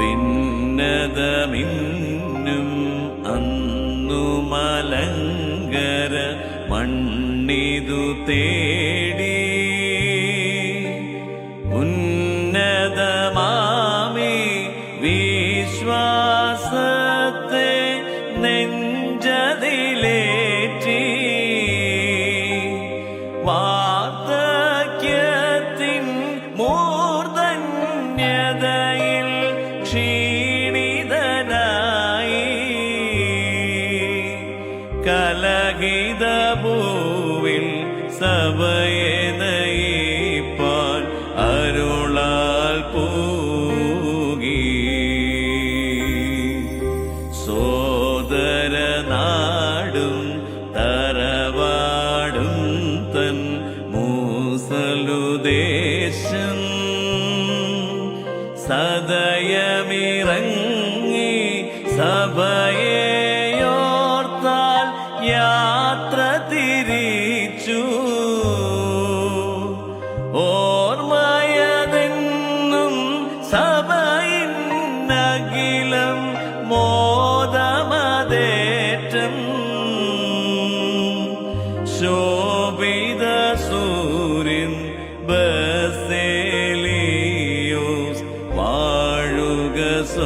ഭിന്നതമിന്നും അന്നു മലങ്കര മണ്ണിതു തേടി ഉന്നതമാമി വിശ്വാസത്തെ നെഞ്ചതിലേറ്റി വാർദ്ധക്യത്തിൻ മൂർധന്യതയിൽ ക്ഷീണിതനായി കലഹിത ഭൂവിൽ സഭയെ നയിപ്പാൻ അരുളാൽ പൂകി. സോദരനാടും തറവാടും തൻ മൂസലുദേശം സദയമിറങ്ങി സഭയേയോർത്താൽ യാത്ര തിരിച്ചു. ഓർമ്മയതെന്നും സഭയിന്നകിലം മോദമതേറ്റം. ശോഭിത സൂര്യൻ ബസേലിയോസ് as